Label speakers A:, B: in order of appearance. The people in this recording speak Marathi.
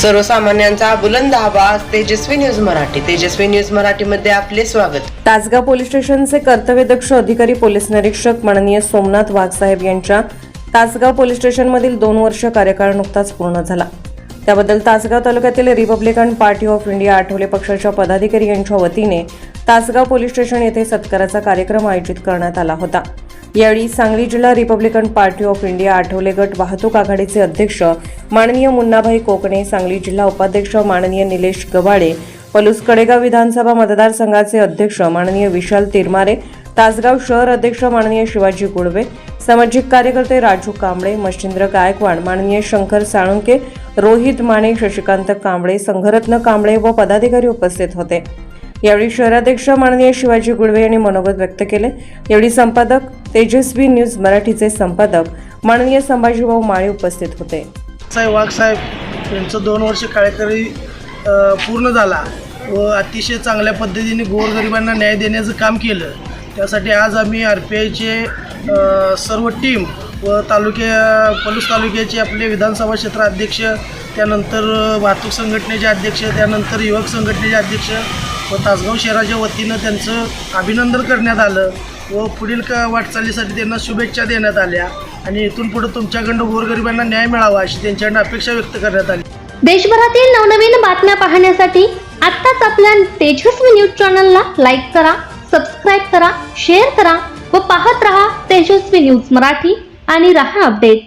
A: सर्वसामान्यांचा बुलंद आवाज तेजस्वी न्यूज मराठी. तेजस्वी न्यूज मराठीमध्ये आपले स्वागत.
B: तासगाव पोलीस स्टेशनचे कर्तव्यदक्ष अधिकारी पोलीस निरीक्षक माननीय सोमनाथ वाघसाहेब यांच्या तासगाव पोलीस स्टेशनमधील दोन वर्ष कार्यकाळ नुकताच पूर्ण झाला. त्याबद्दल तासगाव तालुक्यातील republican party of India Athawale पक्षाच्या पदाधिकारी यांच्या वतीने तासगाव पोलीस स्टेशन येथे सत्काराचा कार्यक्रम आयोजित करण्यात आला होता. यावेळी सांगली जिल्हा republican party of India Athawale गट वाहतूक आघाडीचे अध्यक्ष माननीय मुन्नाभाई कोकणे सांगली जिल्हा उपाध्यक्ष माननीय निलेश गवाडे पलूस कडेगाव विधानसभा मतदारसंघाचे अध्यक्ष माननीय विशाल तिरमारे तासगाव शहर अध्यक्ष माननीय शिवाजी गुडवे सामाजिक कार्यकर्ते राजू कांबळे मच्छिंद्र गायकवाड माननीय शंकर साळुंके रोहित माने शशिकांत कांबळे संघरत्न कांबळे व पदाधिकारी उपस्थित होते. यावेळी शहराध्यक्ष माननीय शिवाजी गुडवे यांनी मनोगत व्यक्त केले. यावेळी संपादक तेजस्वी न्यूज मराठीचे संपादक माननीय संभाजीभाऊ माळे उपस्थित होते.
C: साहेब वाघसाहेब यांचं दोन वर्ष कार्यकारी पूर्ण झाला व अतिशय चांगल्या पद्धतीने गोरगरिबांना न्याय देण्याचं काम केलं. त्यासाठी आज आम्ही आर पी आयचे सर्व टीम व तालुक्या पलूस तालुक्याचे आपले विधानसभा क्षेत्र अध्यक्ष त्यानंतर वाहतूक संघटनेचे अध्यक्ष त्यानंतर युवक संघटनेचे अध्यक्ष व तासगाव शहराच्या वतीनं त्यांचं अभिनंदन करण्यात आलं. व पुढील क वाटचालीसाठी त्यांना शुभेच्छा देण्यात आल्या. आणि इथून पुढे तुमच्याकडनं गोरगरिबांना न्याय मिळावा अशी त्यांच्याकडनं अपेक्षा व्यक्त करण्यात आली.
D: देशभरातील नवनवीन बातम्या पाहण्यासाठी आत्ताच आपल्या तेजस्वी न्यूज चॅनलला लाईक करा सबस्क्राईब करा शेअर करा व पाहत रहा तेजस्वी न्यूज मराठी आणि रहा अपडेट.